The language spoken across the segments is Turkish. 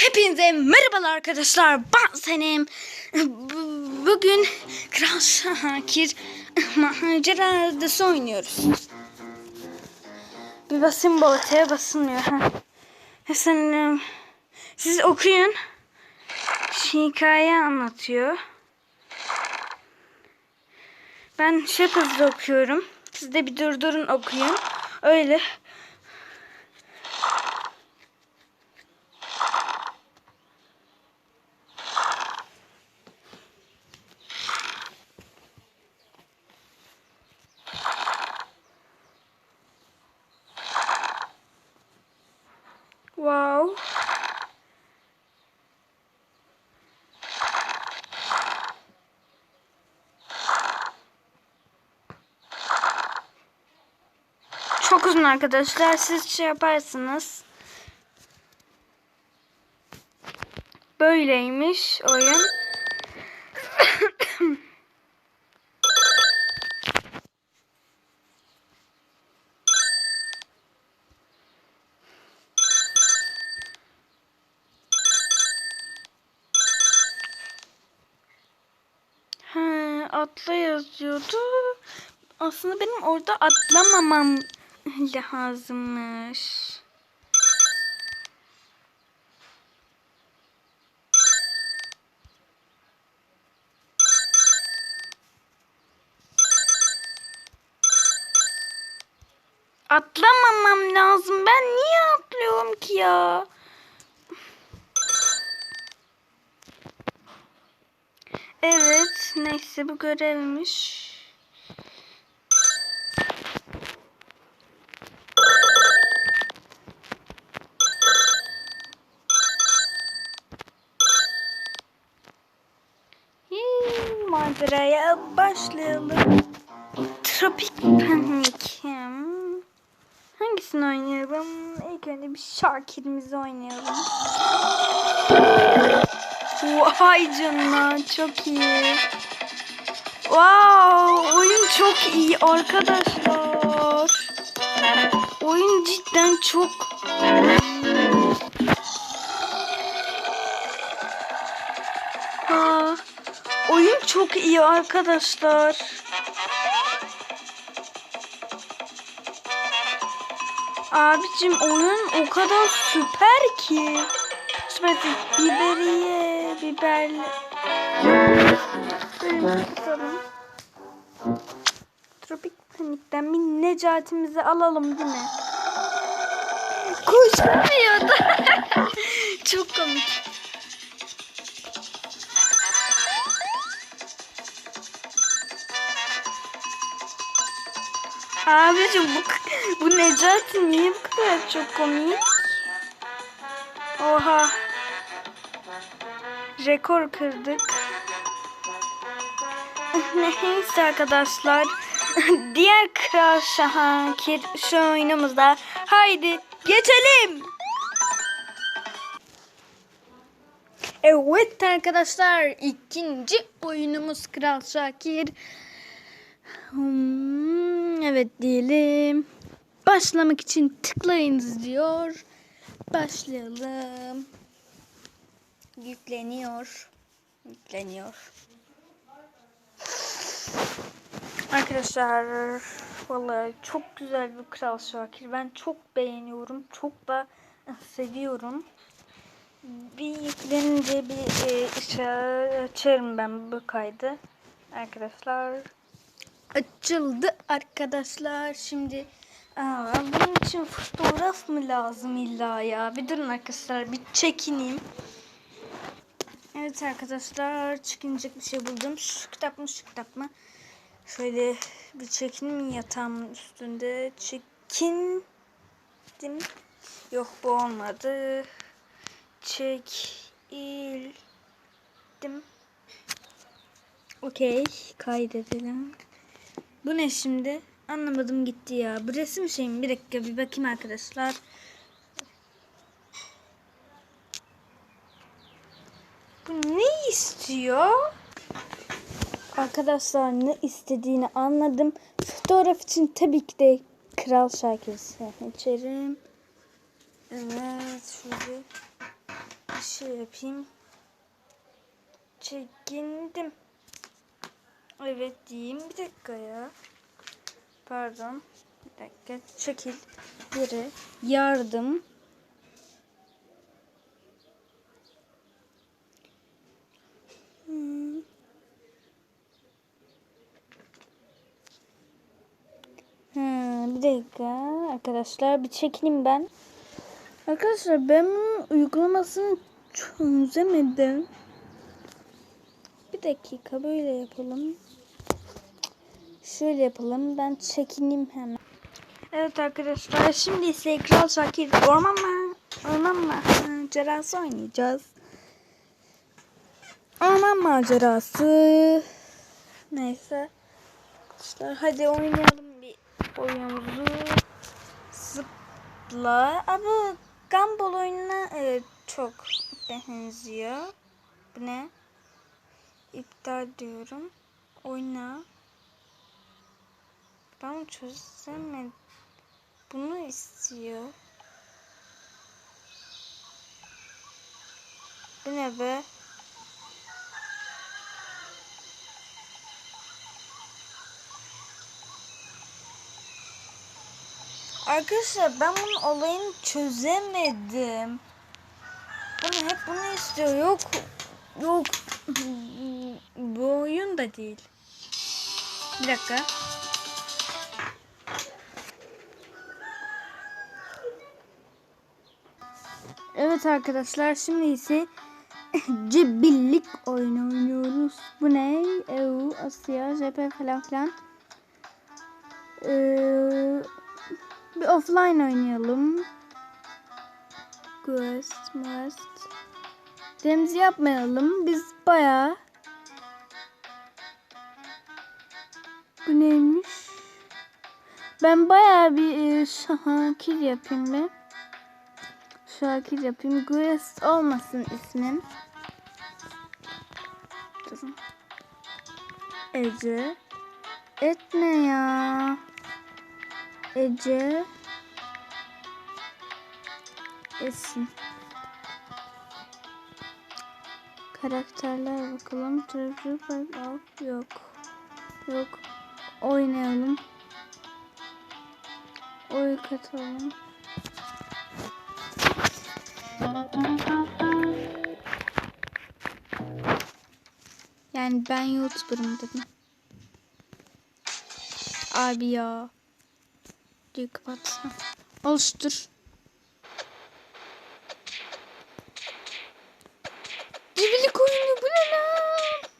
Hepinize merhabalar arkadaşlar. Ben Senem. Bu- Bugün Kral Şakir macera adası oynuyoruz. Bir basayım bu ortaya basılmıyor. Ha. Sen, siz okuyun. Hikaye anlatıyor. Ben şey hızlı okuyorum. Siz de bir durdurun okuyun. Öyle. Wow. Çok uzun arkadaşlar. Siz şey yaparsınız. Böyleymiş oyun. Atla yazıyordu. Aslında benim orada atlamamam lazımmış. Atlamamam lazım. Ben niye atlıyorum ki ya? Evet, neyse bu görevmiş. Hii, Maceraya başlayalım. Tropik panik. Hmm. Hangisini oynayalım? İlk önce bir Şakir'imizi oynayalım. Vay canına çok iyi. Wow oyun çok iyi arkadaşlar. Oyun cidden çok Ha, oyun çok iyi arkadaşlar. Abicim oyun o kadar süper ki. Süper biberiye, biberli. Böyle tutalım. Tropik panikten bir necatimizi alalım değil mi? Koşamıyordu. Çok komik. Abicim bu, bu Necati niye bu kadar çok komik? Oha. Rekor kırdık. Neyse arkadaşlar. Diğer Kral Şahakir şu oyunumuzda. Haydi geçelim. Evet arkadaşlar ikinci oyunumuz Kral Şakir. Hmm, evet diyelim. Başlamak için tıklayınız diyor. Başlayalım. Yükleniyor. Yükleniyor. Arkadaşlar vallahi çok güzel bir Kral Şakir. Ben çok beğeniyorum. Çok da seviyorum. Bir yüklenince bir e, açarım ben bu kaydı. Arkadaşlar açıldı arkadaşlar. Şimdi aa, bunun için fotoğraf mı lazım illa ya? Bir durun arkadaşlar bir çekineyim. Evet arkadaşlar çıkınacak bir şey buldum. Şu kitap mı şu kitap mı? Şöyle bir çekineyim yatağımın üstünde. Çekindim. Yok bu olmadı. Çekildim. Okey kaydedelim. Bu ne şimdi? Anlamadım gitti ya. Bu resim şey mi? Bir dakika bir bakayım arkadaşlar. Bu ne istiyor? Arkadaşlar ne istediğini anladım. Fotoğraf için tabii ki de Kral Şakir seçerim. Evet şöyle. bir şey yapayım. Çekindim. Evet diyeyim. Bir dakika ya. Pardon. Bir dakika. Çekil. Geri. Yardım. Hmm. Hmm, bir dakika arkadaşlar bir çekeyim ben. Arkadaşlar ben bunun uygulamasını çözemedim. Bir dakika böyle yapalım. Şöyle yapalım. Ben çekineyim hemen. Evet arkadaşlar şimdi ise Kral Şakir orman mı? Orman macerası oynayacağız. Orman macerası. Neyse. Arkadaşlar hadi oynayalım oyunumuzu. Zıpla. Ama Gumball oyununa evet, çok benziyor. Bu ne? İptal diyorum. Oyna. Ben çözemedim. Bunu istiyor. Bu ne be? Arkadaşlar ben bunun olayını çözemedim. Bunu hep bunu istiyor. Yok. Yok. Bu oyun da değil. Bir dakika. Evet arkadaşlar şimdi ise cibillik oyunu oynuyoruz. Bu ne? EU, Asya, JP falan filan. Ee, bir offline oynayalım. Quest, must. Remzi yapmayalım. Biz bayağı Bu neymiş? Ben bayağı bir e, Şakir yapayım ben. Şakir yapayım. Quest olmasın ismim. Durun. Ece. Etme ya. Ece. Esin. Karakterler bakalım. Al. Yok. Yok. Oynayalım. Oy katalım. Yani ben YouTuber'ım dedim. Abi ya. Diye kapatsam. Oluştur. Cibilik oyunu bu ne lan?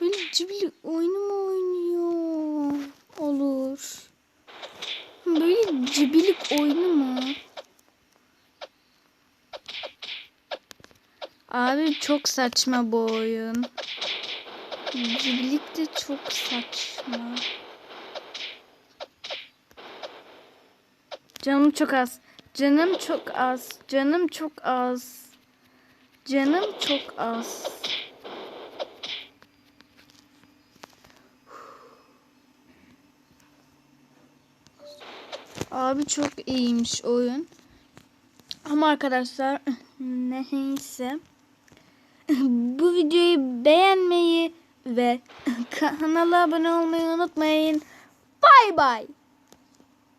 Böyle cibilik oyunu mu oynuyor? Olur. Böyle cibilik oyunu mu? Abi çok saçma bu oyun. Cibilik de çok saçma. Canım çok az. Canım çok az. Canım çok az. Canım çok az. Abi çok iyiymiş oyun. Ama arkadaşlar neyse. Bu videoyu beğenmeyi ve kanala abone olmayı unutmayın. Bay bay.